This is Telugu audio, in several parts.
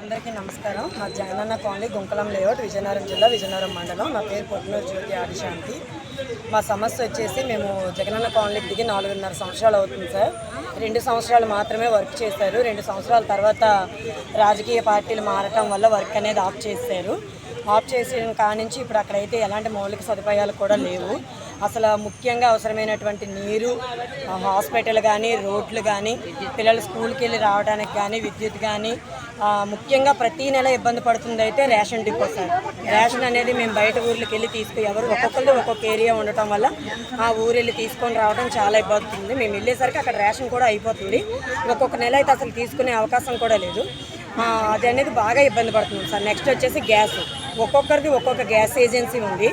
అందరికీ నమస్కారం. మా జగనన్న కాలనీ గుంకలం లేఅవుట్ విజయనగరం జిల్లా విజయనగరం మండలం. నా పేరు పొట్టినూరు జ్యోతి ఆదిశాంతి. మా సమస్య వచ్చేసి మేము జగనన్న కాలనీకి దిగి నాలుగున్నర సంవత్సరాలు అవుతుంది సార్. రెండు సంవత్సరాలు మాత్రమే వర్క్ చేశారు. రెండు సంవత్సరాల తర్వాత రాజకీయ పార్టీలు మారటం వల్ల వర్క్ అనేది ఆఫ్ చేశారు. ఆఫ్ చేసిన కానించి ఇప్పుడు అక్కడైతే ఎలాంటి మౌలిక సదుపాయాలు కూడా లేవు. అసలు ముఖ్యంగా అవసరమైనటువంటి నీరు హాస్పిటల్ కానీ రోడ్లు కానీ పిల్లలు స్కూల్కి వెళ్ళి రావడానికి కానీ విద్యుత్ కానీ ముఖ్యంగా ప్రతి నెల ఇబ్బంది పడుతుంది అయితే రేషన్ డిపో సార్. రేషన్ అనేది మేము బయట ఊర్లకు వెళ్ళి తీసుకు ఎవరు ఒక్కొక్కరు ఒక్కొక్క ఏరియా ఉండటం వల్ల ఆ ఊరు వెళ్ళి తీసుకొని రావడం చాలా ఇబ్బంది ఉంది. మేము వెళ్ళేసరికి అక్కడ రేషన్ కూడా అయిపోతుంది. ఒక్కొక్క నెల అయితే అసలు తీసుకునే అవకాశం కూడా లేదు. అది అనేది బాగా ఇబ్బంది పడుతుంది సార్. నెక్స్ట్ వచ్చేసి గ్యాస్. ఒక్కొక్కరిది ఒక్కొక్క గ్యాస్ ఏజెన్సీ ఉంది.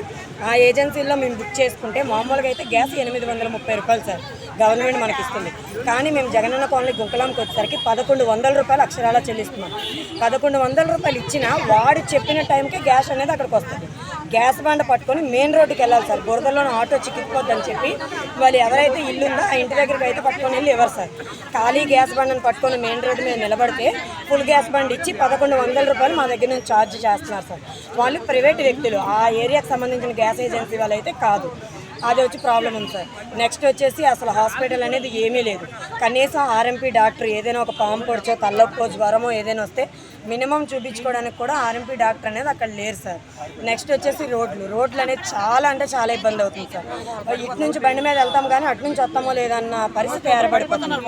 ఆ ఏజెన్సీలో మేము బుక్ చేసుకుంటే మామూలుగా అయితే గ్యాస్ ఎనిమిది వందల ముప్పై రూపాయలు సార్. గవర్నమెంట్ మనకి ఇస్తుంది కానీ మేము జగనన్న కాలనీ గుంకలాంకి వచ్చేసరికి పదకొండు వందల రూపాయలు అక్షరాలా చెల్లిస్తున్నాం. పదకొండు వందల రూపాయలు ఇచ్చినా వాడు చెప్పిన టైంకి గ్యాస్ అనేది అక్కడికి వస్తుంది. గ్యాస్ బండ పట్టుకొని మెయిన్ రోడ్డుకి వెళ్ళాలి సార్. బురదలోనే ఆటో చిక్కిపోద్దని చెప్పి వాళ్ళు ఎవరైతే ఇల్లు ఉందో ఆ ఇంటి దగ్గరికి అయితే పట్టుకొని వెళ్ళి ఇవ్వరు సార్? ఖాళీ గ్యాస్ బండను పట్టుకొని మెయిన్ రోడ్డు మీద నిలబడితే ఫుల్ గ్యాస్ బండ్ ఇచ్చి పదకొండు వందల రూపాయలు మా దగ్గర నుంచి ఛార్జ్ చేస్తున్నారు సార్. వాళ్ళు ప్రైవేట్ వ్యక్తులు. ఆ ఏరియాకి సంబంధించిన గ్యాస్ ఏజెన్సీ వాళ్ళు అయితే కాదు. అది వచ్చి ప్రాబ్లం ఉంది సార్. నెక్స్ట్ వచ్చేసి అసలు హాస్పిటల్ అనేది ఏమీ లేదు. కనీసం ఆర్ఎంపీ డాక్టర్ ఏదైనా ఒక పాము పొడిచో తల్లొప్పో జ్వరమో ఏదైనా వస్తే మినిమం చూపించుకోవడానికి కూడా ఆర్ఎంపీ డాక్టర్ అనేది అక్కడ లేరు సార్. నెక్స్ట్ వచ్చేసి రోడ్లు. రోడ్లు అనేది చాలా అంటే చాలా ఇబ్బంది అవుతుంది సార్. ఇటు నుంచి బండి మీద వెళ్తాం కానీ అటు నుంచి వస్తామో లేదన్న పరిస్థితి ఏర్పడిపోతుంది.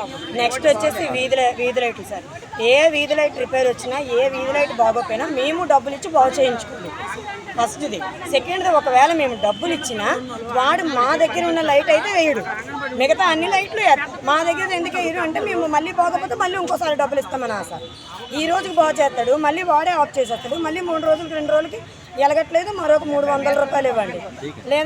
నెక్స్ట్ వచ్చేసి వీధి వీధి లైట్లు సార్. ఏ వీధి లైట్ రిపేర్ వచ్చినా ఏ వీధి లైట్ బాగోపోయినా మేము డబ్బులు ఇచ్చి బాగు చేయించుకోండి ఫస్ట్ది. సెకండ్ది ఒకవేళ మేము డబ్బులు ఇచ్చినా వాడు మా దగ్గర ఉన్న లైట్ అయితే వేయడు. మిగతా అన్ని లైట్లు మా దగ్గర ఎందుకు వేయడు అంటే మేము మళ్ళీ పోకపోతే మళ్ళీ ఇంకోసారి డబ్బులు ఇస్తామని ఆశ. ఈ రోజుకి బాగు చేస్తాడు మళ్ళీ వాడే ఆఫ్ చేసేస్తాడు మళ్ళీ మూడు రోజులకి రెండు రోజులకి ఎలగట్లేదు మరొక మూడు వందల రూపాయలు ఇవ్వండి. లేదు